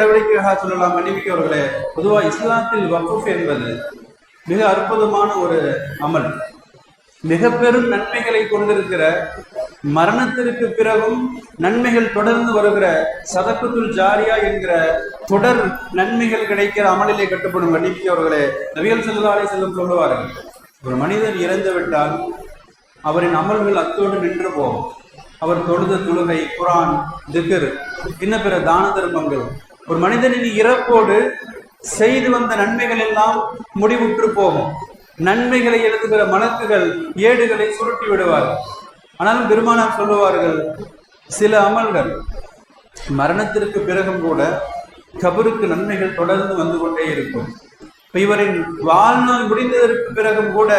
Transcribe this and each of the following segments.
நடவடிக்கையாக சொல்லலாம் மன்னிமிக்கவர்களே பொதுவா இஸ்லாத்தில் வக்குஃப் என்பது மிக அற்புதமான ஒரு அமல். மிக பெரும் நன்மைகளை கொண்டிருக்கிற மரணத்திற்கு பிறகும் நன்மைகள் தொடர்ந்து வருகிற சதக்குத்துல் ஜாரியா என்கிற தொடர் நன்மைகள் கிடைக்கிற அமலிலே கட்டுப்படும் மன்னிமிக்கவர்களே நவியல் செல்லாலே செல்லும் சொல்லுவார்கள் ஒரு மனிதன் இறந்து விட்டால் அவரின் அமல்கள் அத்தோடு நின்று போகும். அவர் தொழுத தொழுகை குரான் திகர் இன்ன பிற தான தர்மங்கள் ஒரு மனிதனின் இறப்போடு செய்து வந்த நன்மைகள் எல்லாம் முடிவுற்று போகும். நன்மைகளை எழுதுகிற மலக்குகள் ஏடுகளை சுருட்டி விடுவார்கள் ஆனாலும் பெருமானார் சொல்லுவார்கள் சில அமல்கள் மரணத்திற்கு பிறகும் கூட கபருக்கு நன்மைகள் தொடர்ந்து வந்து கொண்டே இருக்கும். இப்போ இவரின் வாழ்நாள் முடிந்ததற்கு பிறகும் கூட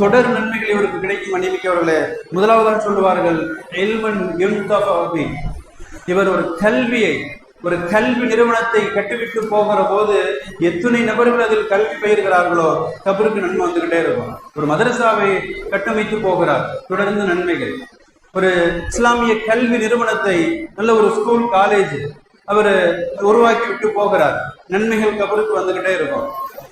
தொடர் நன்மைகள் இவருக்கு கிடைக்கும். அணிவிக்கவர்களே முதலாவதாக சொல்லுவார்கள் எல்மன் யுன்தபி இவர் ஒரு கல்வியை ஒரு கல்வி நிறுவனத்தை கட்டிவிட்டு போகிற போது எத்தனை நபர்கள் அதில் கல்வி பயிர்கிறார்களோ கபருக்கு நன்மை வந்துகிட்டே இருக்கும். ஒரு மதரசாவை கட்டமைத்து போகிறார். தொடர்ந்து நன்மைகள். ஒரு இஸ்லாமிய கல்வி நிறுவனத்தை நல்ல ஒரு ஸ்கூல் காலேஜ் அவர் உருவாக்கி விட்டு போகிறார். நன்மைகள் கபருக்கு வந்துகிட்டே இருக்கும்.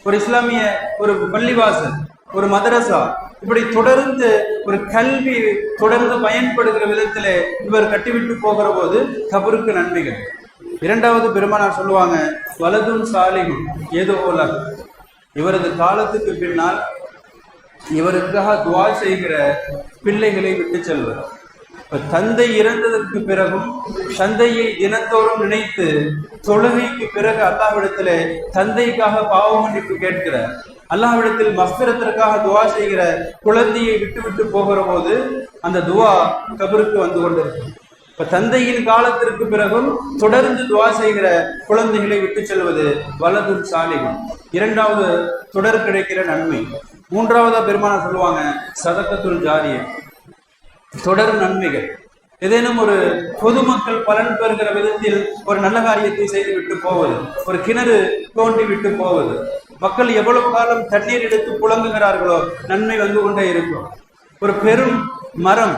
ஒரு இஸ்லாமிய ஒரு பள்ளிவாசல் ஒரு மதரசா இப்படி தொடர்ந்து ஒரு கல்வி தொடர்ந்து பயன்படுகிற விதத்திலே இவர் கட்டிவிட்டு போகிற போது கபருக்கு நன்மைகள். இரண்டாவது பெருமானார் சொல்லுவாங்க வலதும் சாலிகும் ஏதோ உலக இவரது காலத்துக்கு பின்னால் இவருக்காக துவா செய்கிற பிள்ளைகளை விட்டு செல்வர். இப்போ தந்தை இறந்ததற்கு பிறகும் தந்தையை தினத்தோறும் நினைத்து தொழுகைக்கு பிறகு அல்லாவிடத்தில் தந்தைக்காக பாவ மன்னிப்பு கேட்கிறார் அல்லாஹ்விடத்தில் மஸ்திரத்திற்காக துவா செய்கிற குழந்தையை விட்டு விட்டு போகிற போது அந்த துவா கபருக்கு வந்து கொண்டிருக்கும் இப்ப தந்தையின் காலத்திற்கு பிறகும் தொடர்ந்து துவா செய்கிற குழந்தைகளை விட்டு செல்வது வலது சாலிகம் இரண்டாவது தொடர் கிடைக்கிற நன்மை. மூன்றாவதா பெருமான சொல்லுவாங்க சதக்கத்துள் ஜாரிய. தொடர் நன்மைகள். ஏதேனும் ஒரு பொதுமக்கள் பலன் பெறுகிற விதத்தில் ஒரு நல்ல காரியத்தை செய்து விட்டு போவது ஒரு கிணறு தோண்டி விட்டு போவது மக்கள் எவ்வளவு காலம் தண்ணீர் எடுத்து புழங்குகிறார்களோ நன்மை வந்து கொண்டே இருக்கும். ஒரு பெரும் மரம்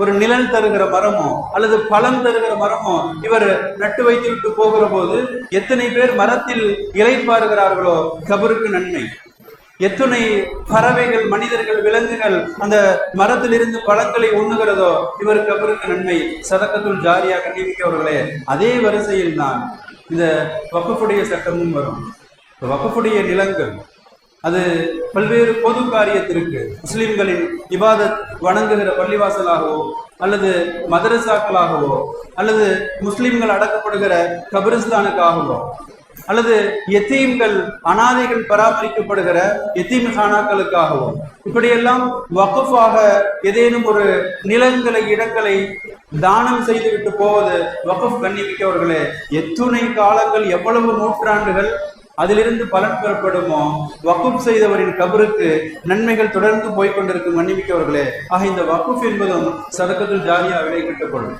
ஒரு நிழல் தருகிற மரமோ அல்லது பழம் தருகிற மரமோ இவர் நட்டு வைத்து விட்டு போகிற போது எத்தனை பேர் மரத்தில் இலைப்பாருகிறார்களோ கபருக்கு நன்மை. எத்தனை பறவைகள் மனிதர்கள் விலங்குகள் அந்த மரத்திலிருந்து பழங்களை உண்ணுகிறதோ இவர் கபருக்கு நன்மை. சதக்கத்துள் ஜாரியாக நியமிக்கவர்களே அதே வரிசையில் தான் இந்த வக்கப்புடைய சட்டமும் வரும். இந்த நிலங்கள். அது பல்வேறு பொது காரியத்திற்கு முஸ்லிம்களின் இபாதத் வணங்குகிற பள்ளிவாசலாகவோ அல்லது மதரசாக்களாகவோ அல்லது முஸ்லிம்கள் அடக்கப்படுகிற கபிரிஸ்தானுக்காகவோ அல்லது எத்தீம்கள் அனாதைகள் பராமரிக்கப்படுகிற எத்தீம் ஹானாக்களுக்காகவும் இப்படியெல்லாம் வகுப்பாக ஏதேனும் ஒரு நிலங்களை இடங்களை தானம் செய்துவிட்டு போவது வகுப் கண்ணிமிக்கவர்களே எத்துணை காலங்கள் எவ்வளவு நூற்றாண்டுகள் அதிலிருந்து பலன் பெறப்படுமோ? வக்குப் செய்தவரின் கபருக்கு நன்மைகள் தொடர்ந்து போய்கொண்டிருக்கும் மன்னிமிக்கவர்களே ஆக இந்த வக்குப் என்பதும் சதக்கத்தில் ஜாலியாக விலை கட்டப்படும்